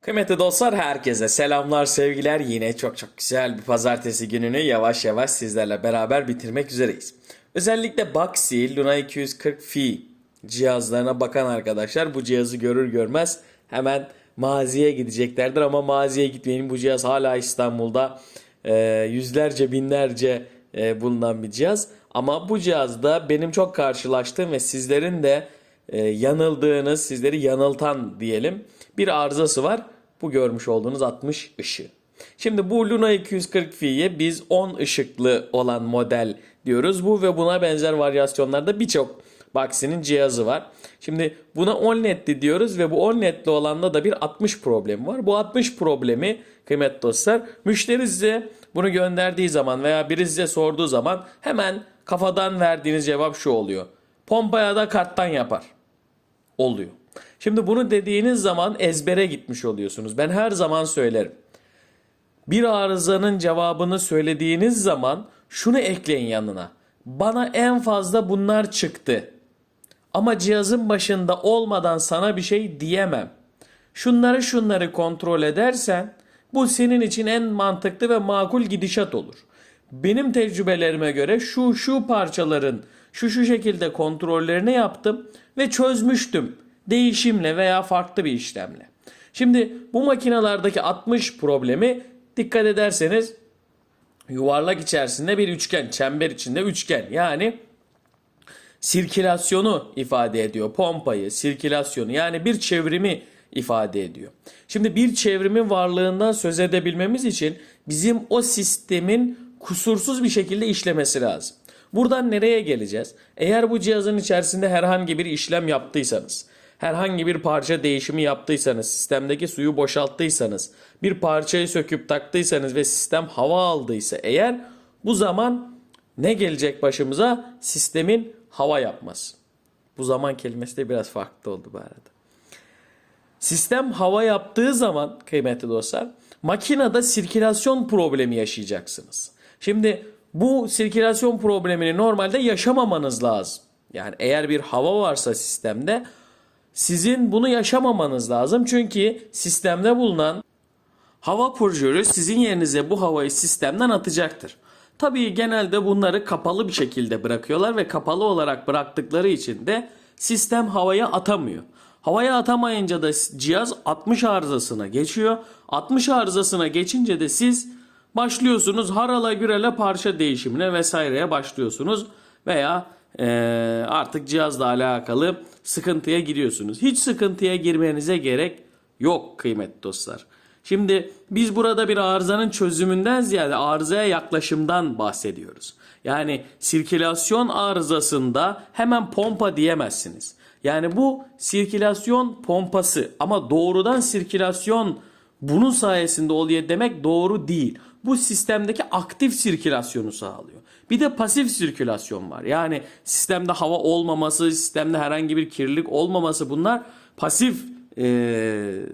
Kıymetli dostlar herkese selamlar sevgiler. Yine çok çok güzel bir pazartesi gününü yavaş yavaş sizlerle beraber bitirmek üzereyiz. Özellikle Baxi Luna 240 Fi cihazlarına bakan arkadaşlar bu cihazı görür görmez hemen maziye gideceklerdir. Ama maziye gitmeyin bu cihaz hala İstanbul'da e, yüzlerce binlerce e, bulunan bir cihaz. Ama bu cihazda benim çok karşılaştığım ve sizlerin de e, yanıldığınız, sizleri yanıltan diyelim bir arızası var. Bu görmüş olduğunuz 60 ışığı. Şimdi bu Luna 240 Fi'ye biz 10 ışıklı olan model diyoruz. Bu ve buna benzer varyasyonlarda birçok Baxi'nin cihazı var. Şimdi buna 10 ledli diyoruz ve bu 10 ledli olanda da bir 60 problemi var. Bu 60 problemi kıymetli dostlar müşteri size bunu gönderdiği zaman veya biri size sorduğu zaman hemen kafadan verdiğiniz cevap şu oluyor. Pompaya da karttan yapar oluyor. Şimdi bunu dediğiniz zaman ezbere gitmiş oluyorsunuz. Ben her zaman söylerim. Bir arızanın cevabını söylediğiniz zaman şunu ekleyin yanına. Bana en fazla bunlar çıktı. Ama cihazın başında olmadan sana bir şey diyemem. Şunları şunları kontrol edersen bu senin için en mantıklı ve makul gidişat olur. Benim tecrübelerime göre şu şu parçaların şu şu şekilde kontrollerini yaptım ve çözmüştüm. Değişimle veya farklı bir işlemle. Şimdi bu makinalardaki 60 problemi dikkat ederseniz yuvarlak içerisinde bir üçgen, çember içinde üçgen. Yani sirkülasyonu ifade ediyor. Pompayı, sirkülasyonu yani bir çevrimi ifade ediyor. Şimdi bir çevrimin varlığından söz edebilmemiz için bizim o sistemin kusursuz bir şekilde işlemesi lazım. Buradan nereye geleceğiz? Eğer bu cihazın içerisinde herhangi bir işlem yaptıysanız, herhangi bir parça değişimi yaptıysanız, sistemdeki suyu boşalttıysanız, bir parçayı söküp taktıysanız ve sistem hava aldıysa eğer bu zaman ne gelecek başımıza? Sistemin hava yapması. Bu zaman kelimesi de biraz farklı oldu bu arada. Sistem hava yaptığı zaman kıymetli dostlar makinede sirkülasyon problemi yaşayacaksınız. Şimdi bu sirkülasyon problemini normalde yaşamamanız lazım. Yani eğer bir hava varsa sistemde sizin bunu yaşamamanız lazım. Çünkü sistemde bulunan hava purjörü sizin yerinize bu havayı sistemden atacaktır. Tabii genelde bunları kapalı bir şekilde bırakıyorlar ve kapalı olarak bıraktıkları için de sistem havaya atamıyor. Havaya atamayınca da cihaz 60 arızasına geçiyor. 60 arızasına geçince de siz başlıyorsunuz harala gürele parça değişimine vesaireye başlıyorsunuz veya eee, artık cihazla alakalı sıkıntıya giriyorsunuz. Hiç sıkıntıya girmenize gerek yok kıymetli dostlar. Şimdi biz burada bir arızanın çözümünden ziyade arızaya yaklaşımdan bahsediyoruz. Yani sirkülasyon arızasında hemen pompa diyemezsiniz. Yani bu sirkülasyon pompası ama doğrudan sirkülasyon bunun sayesinde oluyor demek doğru değil. Bu sistemdeki aktif sirkülasyonu sağlıyor. Bir de pasif sirkülasyon var. Yani sistemde hava olmaması, sistemde herhangi bir kirlilik olmaması bunlar pasif eee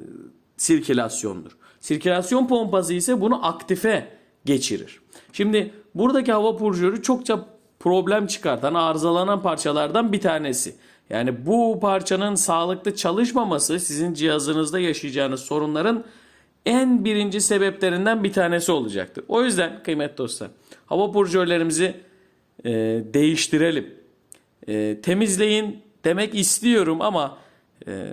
sirkülasyondur. Sirkülasyon pompası ise bunu aktife geçirir. Şimdi buradaki hava purjörü çokça problem çıkartan, arızalanan parçalardan bir tanesi. Yani bu parçanın sağlıklı çalışmaması sizin cihazınızda yaşayacağınız sorunların en birinci sebeplerinden bir tanesi olacaktır. O yüzden kıymetli dostlar hava purjörlerimizi e, değiştirelim. E, temizleyin demek istiyorum ama e,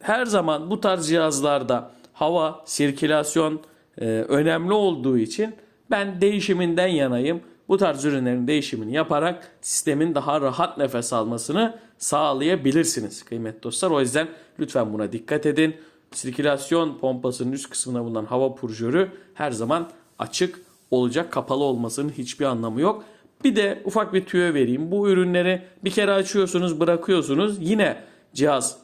her zaman bu tarz cihazlarda hava, sirkülasyon e, önemli olduğu için ben değişiminden yanayım. Bu tarz ürünlerin değişimini yaparak sistemin daha rahat nefes almasını sağlayabilirsiniz kıymetli dostlar. O yüzden lütfen buna dikkat edin. Sirkülasyon pompasının üst kısmına bulunan hava purjörü her zaman açık olacak. Kapalı olmasının hiçbir anlamı yok. Bir de ufak bir tüyo vereyim. Bu ürünleri bir kere açıyorsunuz, bırakıyorsunuz. Yine cihaz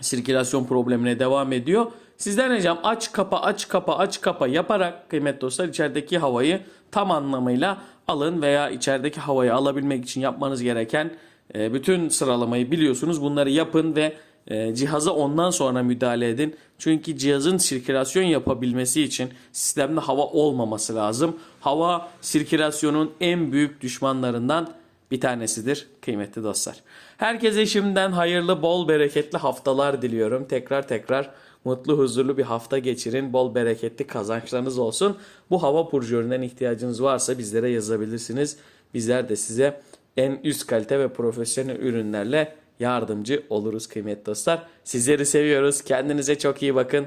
sirkülasyon problemine devam ediyor. Sizden ricam aç kapa aç kapa aç kapa yaparak kıymetli dostlar içerideki havayı tam anlamıyla alın veya içerideki havayı alabilmek için yapmanız gereken e, bütün sıralamayı biliyorsunuz. Bunları yapın ve ee, cihaza ondan sonra müdahale edin. Çünkü cihazın sirkülasyon yapabilmesi için sistemde hava olmaması lazım. Hava sirkülasyonun en büyük düşmanlarından bir tanesidir kıymetli dostlar. Herkese şimdiden hayırlı, bol bereketli haftalar diliyorum. Tekrar tekrar mutlu, huzurlu bir hafta geçirin. Bol bereketli kazançlarınız olsun. Bu hava purjöründen ihtiyacınız varsa bizlere yazabilirsiniz. Bizler de size en üst kalite ve profesyonel ürünlerle yardımcı oluruz kıymetli dostlar. Sizleri seviyoruz. Kendinize çok iyi bakın.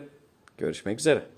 Görüşmek üzere.